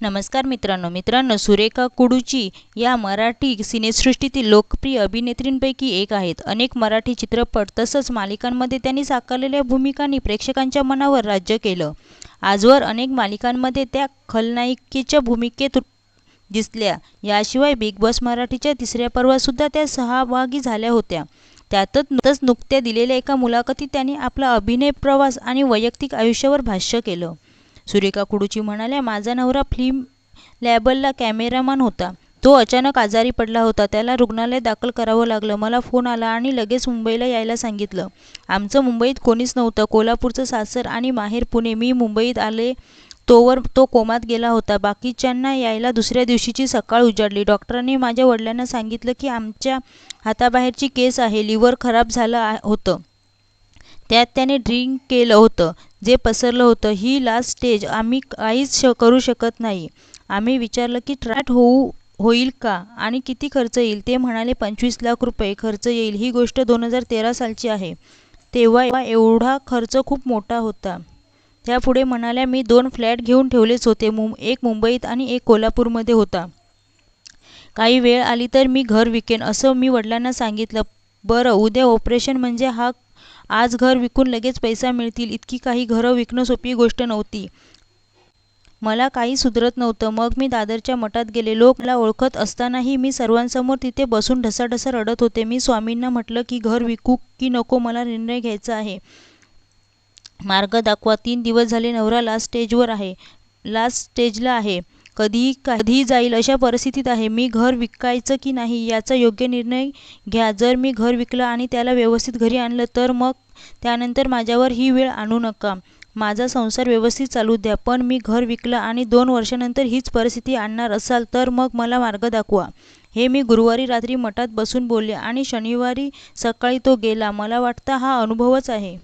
नमस्कार मित्रांनो. मित्रांनो सुरेखा कुडूची या मराठी सिनेसृष्टीतील लोकप्रिय अभिनेत्रींपैकी एक आहेत. अनेक मराठी चित्रपट तसंच मालिकांमध्ये त्यांनी साकारलेल्या भूमिकांनी प्रेक्षकांच्या मनावर राज्य केलं. आजवर अनेक मालिकांमध्ये त्या खलनायिकेच्या भूमिकेत दिसल्या. याशिवाय बिग बॉस मराठीच्या तिसऱ्या पर्वातसुद्धा त्या सहभागी झाल्या होत्या. त्यातच नुकतंच नुकत्या दिलेल्या एका मुलाखतीत त्यांनी आपला अभिनय प्रवास आणि वैयक्तिक आयुष्यावर भाष्य केलं. सुरेखा कुडूची म्हणाल्या माझा नवरा फिल्म लॅबलला कॅमेरामन होता. तो अचानक आजारी पडला होता. त्याला रुग्णालयात दाखल करावं लागलं. मला फोन आला आणि लगेच मुंबईला यायला सांगितलं. आमचं मुंबईत कोणीच नव्हतं. कोल्हापूरचं सासर आणि माहेर पुणे. मी मुंबईत आले तोवर तो कोमात गेला होता. बाकीच्यांना यायला दुसऱ्या दिवशीची सकाळ उजाडली. डॉक्टरांनी माझ्या वडिलांना सांगितलं की आमच्या हाताबाहेरची केस आहे. लिव्हर खराब झालं होतं. त्यात त्याने ड्रिंक केलं होतं. जे पसरलं होतं ही लास्ट स्टेज आम्ही काहीच श करू शकत नाही. आम्ही विचारलं की ट्रॅट होऊ होईल का? आणि किती खर्च येईल? ते म्हणाले पंचवीस लाख रुपये खर्च येईल. ही गोष्ट दोन हजार तेरा सालची आहे. तेव्हा एवढा खर्च खूप मोठा होता. त्यापुढे म्हणाल्या मी दोन फ्लॅट घेऊन ठेवलेच होते. मुं एक मुंबईत आणि एक कोल्हापूरमध्ये होता. काही वेळ आली तर मी घर विकेन असं मी वडिलांना सांगितलं. बरं उद्या ऑपरेशन म्हणजे हा आज घर विकून लगेच पैसा मिळतील. इतकी काही घरं विकणं सोपी गोष्ट नव्हती. मला काही सुधरत नव्हतं. मग मी दादरच्या मठात गेले लोक मला ओळखत असतानाही मी सर्वांसमोर तिथे बसून ढसाढसा रडत होते. मी स्वामींना म्हटलं की घर विकू की नको? मला निर्णय घ्यायचा आहे. मार्ग दाखवा. तीन दिवस झाले नवरा लास्ट स्टेजवर आहे. लास्ट स्टेजला आहे. कधीही कधीही जाईल अशा परिस्थितीत आहे मी घर विकायचं की नाही याचा योग्य निर्णय घ्या. जर मी घर विकलं आणि त्याला व्यवस्थित घरी आणलं तर मग त्यानंतर माझ्यावर ही वेळ आणू नका. माझा संसार व्यवस्थित चालू द्या पण मी घर विकलं आणि दोन वर्षानंतर हीच परिस्थिती आणणार असाल तर मग मला मार्ग दाखवा. हे मी गुरुवारी रात्री मठात बसून बोलले आणि शनिवारी सकाळी तो गेला. मला वाटतं हा अनुभवच आहे.